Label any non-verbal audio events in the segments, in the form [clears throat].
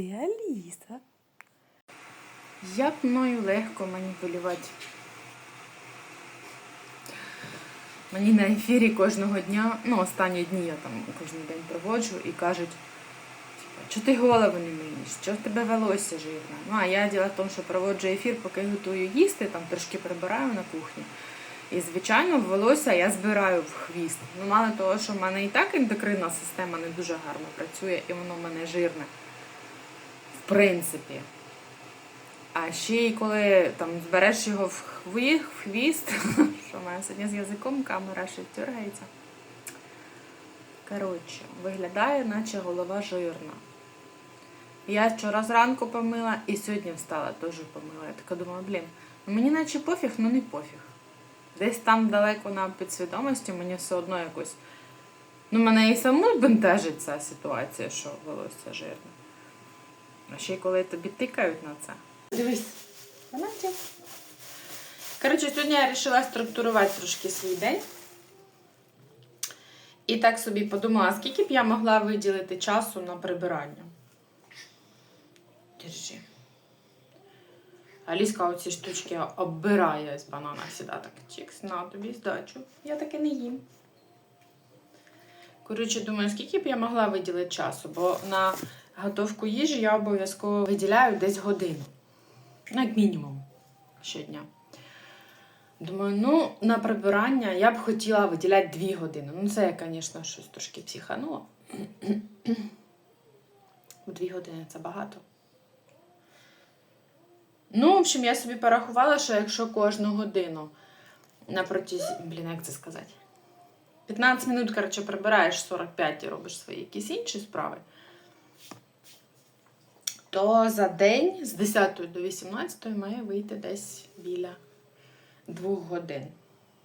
ти, Аліса? Як мною легко маніпулювати. Мені на ефірі кожного дня, ну, останні дні я там кожен день проводжу і кажуть, типу, що ти голову не миєш, що в тебе волосся жирне. Ну, а я діло в тому, що проводжу ефір, поки готую їсти, там трошки прибираю на кухні. І, звичайно, волосся я збираю в хвіст. Ну, мало того, що в мене і так ендокринна система не дуже гарно працює, і воно в мене жирне. Принципі. А ще й коли там збереш його в хві- хвіст, [laughs] що в мене сьогодні з язиком камера ще тюргається. Коротше, виглядає, наче голова жирна. Я вчора зранку помила і сьогодні встала теж помила. Я така думаю, блін, ну мені наче пофіг, ну не пофіг. Десь там далеко на підсвідомості мені все одно якось. Ну, мене і саму бентежить ця ситуація, що волосся жирне. А ще й коли тобі тикають на це. Дивись. Коротше, сьогодні я вирішила структурувати трошки свій день. І так собі подумала, скільки б я могла виділити часу на прибирання. Держи. Аліска оці штучки оббирає з банана сюди так. Чікс, на тобі здачу. Я таке не їм. Коротше, думаю, скільки б я могла виділити часу, бо на готовку їжі я обов'язково виділяю десь годину. Ну, як мінімум, щодня. Думаю, ну, на прибирання я б хотіла виділяти 2 години. Ну, це я, звісно, щось трошки психанула. [clears throat] Дві години це багато. Ну, в общем, я собі порахувала, що якщо кожну годину на протязі. Блін, як це сказати? 15 минут, коротше, прибираєш 45 і робиш свої якісь інші справи, то за день з 10 до 18 має вийти десь біля 2 годин.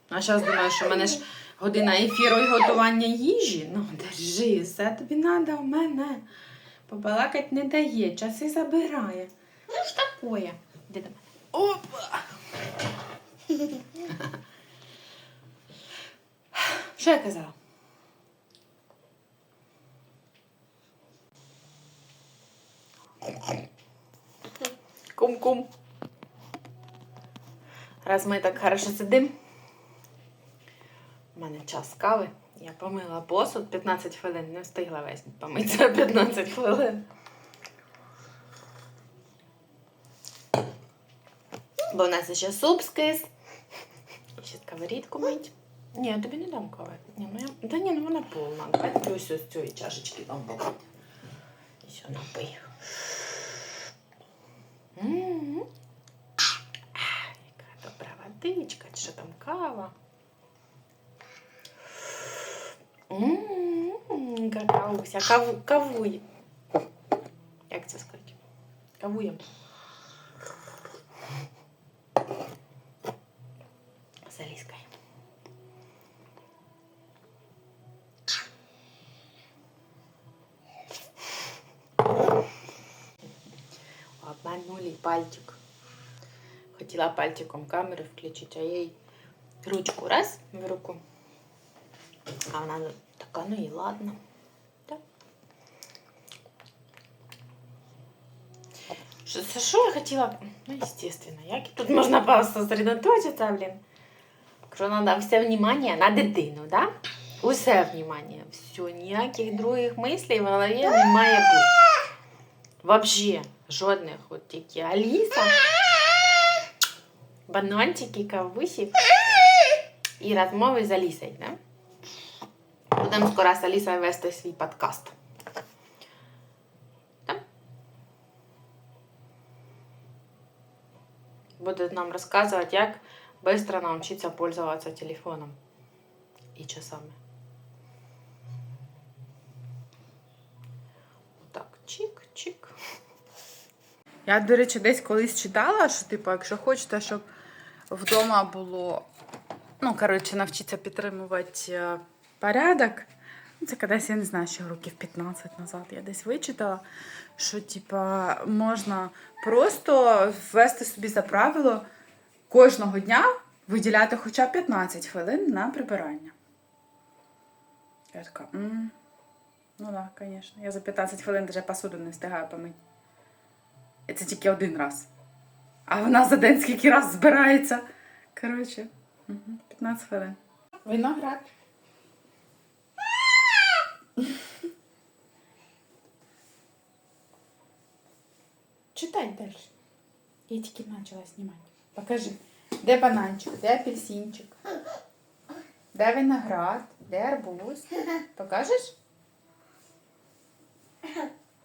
А зараз думаю, що в мене ж година ефіру і готування їжі. Ну, держи, все тобі треба в мене. Побалакать не дає, часи забирає. Ну ж такое. Іди до мене. Опа! Що я казала? Кум-кум. Раз ми так хорошо сидимо. У мене час кави. Я помила посуд 15 хвилин, не встигла весь помити за 15 хвилин. Бо в нас ще суп скис. Ще сковорідку мить. Ні, я тобі не дам кави. Ні, ну я... Та ні, ну вона повна. Давай ось з цієї чашечки покажу. І все, напий. там кава. М, Какауся, каву, кавує. Як це сказати? Кавуємо. З Аліскою. Обманули пальчик. Хотіла пальчиком камеру включити, а я їй ручку раз в руку. А вона така, ну і ладно. Так. Що, це що я хотіла? Ну, естественно, як тут можна просто сосредоточитися, блін. Якщо треба все внимание на дитину, да? Усе внимание. Все, ніяких других мислей в голові не має бути. Вообще, жодних. От тільки Аліса, бананчики, кавусі І розмови з Алісою, да? Будемо скоро з Алісою вести свій подкаст. Да? Буде нам розказувати, як швидко навчитися пользуватися телефоном і часами. Так, чик-чик. Я, до речі, десь колись читала, що, типу, якщо хочете, щоб вдома було, ну, коротше, навчитися підтримувати е, порядок. Ну, Це кудись, я не знаю, ще років 15 назад я десь вичитала, що, типа, можна просто ввести собі за правило кожного дня виділяти хоча б 15 хвилин на прибирання. Я така, м ну так, да, звісно. Я за 15 хвилин навіть посуду не встигаю помити. І це тільки один раз. А вона за день скільки раз збирається. Коротше, мгм, 15 хвилин. Виноград. Читай далі. Я тільки почала знімати. Покажи. Де бананчик, де апельсинчик? Де виноград, де арбуз? Покажеш?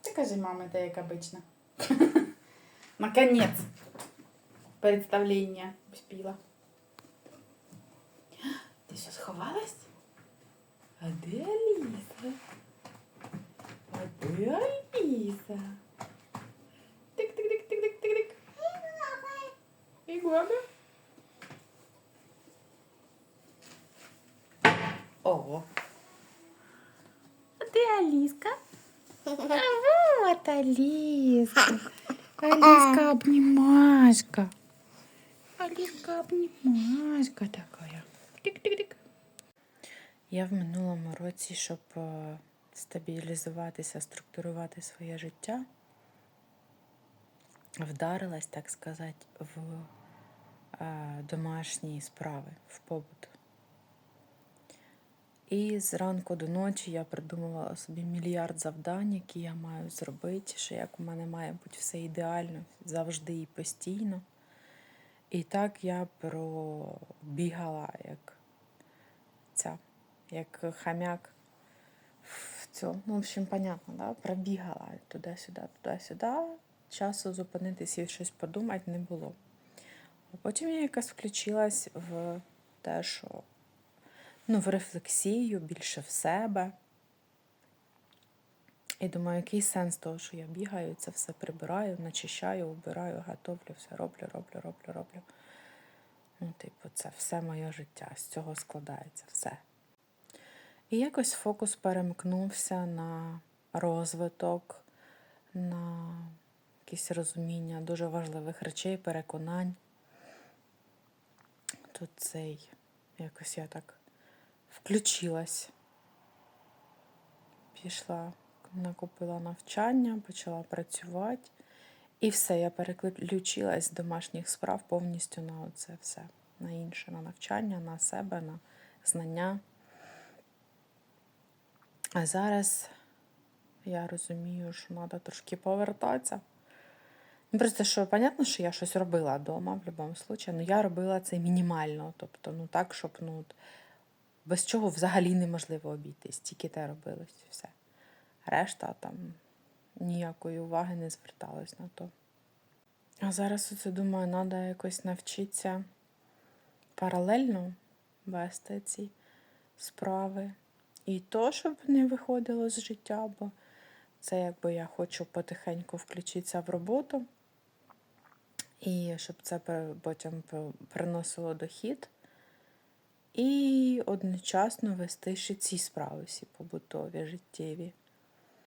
Ти кажи, мама, де як обично. [laughs] Наконец. Представлення успіла. Що сховалась? А де Аліса? А де Аліса? Тик-тик-тик-тик-тик-тик. І гуаби. Ого. А де Аліска? [laughs] А вот Алиска. Алиска обнимашка. Алиска обнимашка такая. Тик-тик-тик. Я в минулому році, щоб е, стабілізуватися, структурувати своє життя, вдарилась, так сказати, в е, домашні справи, в побут. І зранку до ночі я придумувала собі мільярд завдань, які я маю зробити, що як у мене має бути все ідеально завжди і постійно. І так я пробігала як ця, як хам'як в цьому. Ну, в общем, понятно, да? пробігала туди-сюди, туди-сюди. Часу зупинитися і щось подумати не було. А потім я якось включилась в те, що ну, в рефлексію, більше в себе. І думаю, який сенс того, що я бігаю, це все прибираю, начищаю, убираю, готовлю, все роблю, роблю, роблю, роблю. Ну, типу, це все моє життя, з цього складається все. І якось фокус перемкнувся на розвиток, на якесь розуміння дуже важливих речей, переконань. Тут цей, якось я так включилась. Пішла, накупила навчання, почала працювати. І все, я переключилась з домашніх справ повністю на це все, на інше, на навчання, на себе, на знання. А зараз я розумію, що треба трошки повертатися. Ну, просто що, понятно, що я щось робила вдома в будь-якому випадку, але я робила це мінімально. Тобто, ну так, щоб ну, без чого взагалі неможливо обійтись, тільки те робилось і все. Решта там ніякої уваги не зверталось на то. А зараз оце думаю, треба якось навчитися паралельно вести ці справи. І то, щоб не виходило з життя, бо це якби я хочу потихеньку включитися в роботу, і щоб це потім приносило дохід. І одночасно вести ще ці справи всі побутові, життєві.